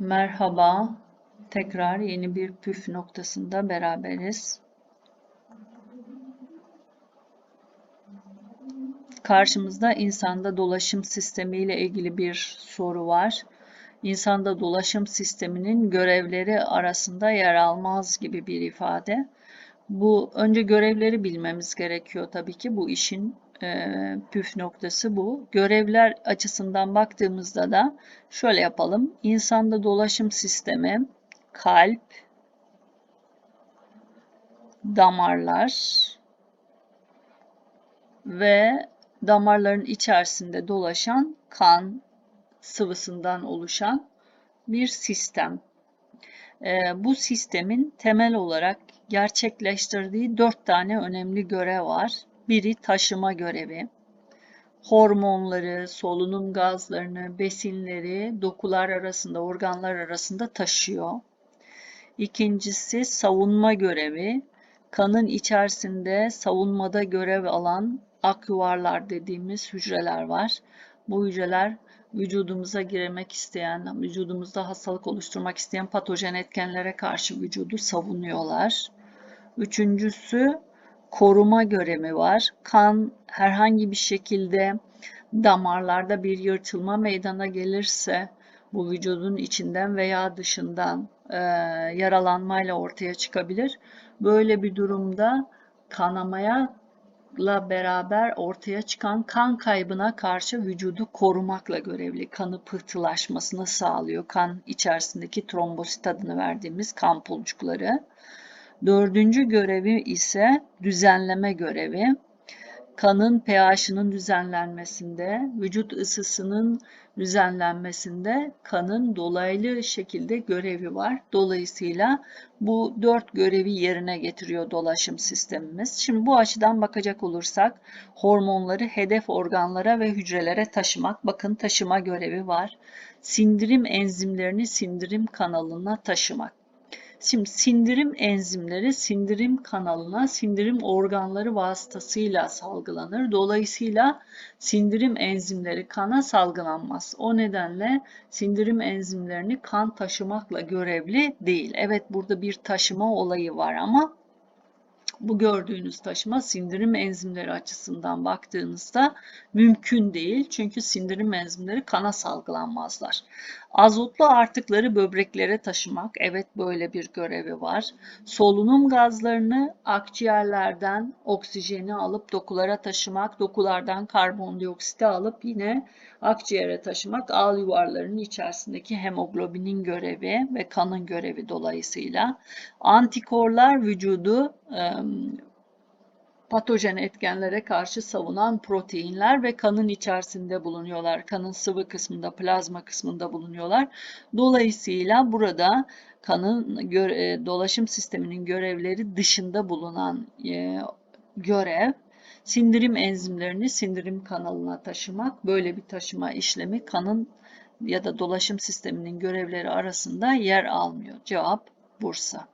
Merhaba. Tekrar yeni bir püf noktasında beraberiz. Karşımızda insanda dolaşım sistemi ile ilgili bir soru var. İnsanda dolaşım sisteminin görevleri arasında yer almaz gibi bir ifade. Bu önce görevleri bilmemiz gerekiyor tabii ki bu işin e, püf noktası bu. Görevler açısından baktığımızda da şöyle yapalım. İnsanda dolaşım sistemi kalp, damarlar ve damarların içerisinde dolaşan kan sıvısından oluşan bir sistem. E, bu sistemin temel olarak gerçekleştirdiği dört tane önemli görev var. Biri taşıma görevi. Hormonları, solunum gazlarını, besinleri dokular arasında, organlar arasında taşıyor. İkincisi savunma görevi. Kanın içerisinde savunmada görev alan akyuvarlar dediğimiz hücreler var. Bu hücreler vücudumuza girmek isteyen, vücudumuzda hastalık oluşturmak isteyen patojen etkenlere karşı vücudu savunuyorlar. Üçüncüsü koruma görevi var. Kan herhangi bir şekilde damarlarda bir yırtılma meydana gelirse bu vücudun içinden veya dışından e, yaralanmayla ortaya çıkabilir. Böyle bir durumda kanamaya la beraber ortaya çıkan kan kaybına karşı vücudu korumakla görevli. Kanı pıhtılaşmasını sağlıyor. Kan içerisindeki trombosit adını verdiğimiz kan pulcukları. Dördüncü görevi ise düzenleme görevi. Kanın pH'ının düzenlenmesinde, vücut ısısının düzenlenmesinde kanın dolaylı şekilde görevi var. Dolayısıyla bu dört görevi yerine getiriyor dolaşım sistemimiz. Şimdi bu açıdan bakacak olursak hormonları hedef organlara ve hücrelere taşımak. Bakın taşıma görevi var. Sindirim enzimlerini sindirim kanalına taşımak. Şimdi sindirim enzimleri sindirim kanalına sindirim organları vasıtasıyla salgılanır. Dolayısıyla sindirim enzimleri kana salgılanmaz. O nedenle sindirim enzimlerini kan taşımakla görevli değil. Evet burada bir taşıma olayı var ama bu gördüğünüz taşıma sindirim enzimleri açısından baktığınızda mümkün değil. Çünkü sindirim enzimleri kana salgılanmazlar. Azotlu artıkları böbreklere taşımak, evet böyle bir görevi var. Solunum gazlarını akciğerlerden oksijeni alıp dokulara taşımak, dokulardan karbondioksiti alıp yine akciğere taşımak, ağ yuvarlarının içerisindeki hemoglobinin görevi ve kanın görevi dolayısıyla. Antikorlar vücudu patojen etkenlere karşı savunan proteinler ve kanın içerisinde bulunuyorlar. Kanın sıvı kısmında, plazma kısmında bulunuyorlar. Dolayısıyla burada kanın e, dolaşım sisteminin görevleri dışında bulunan e, görev sindirim enzimlerini sindirim kanalına taşımak. Böyle bir taşıma işlemi kanın ya da dolaşım sisteminin görevleri arasında yer almıyor. Cevap Bursa.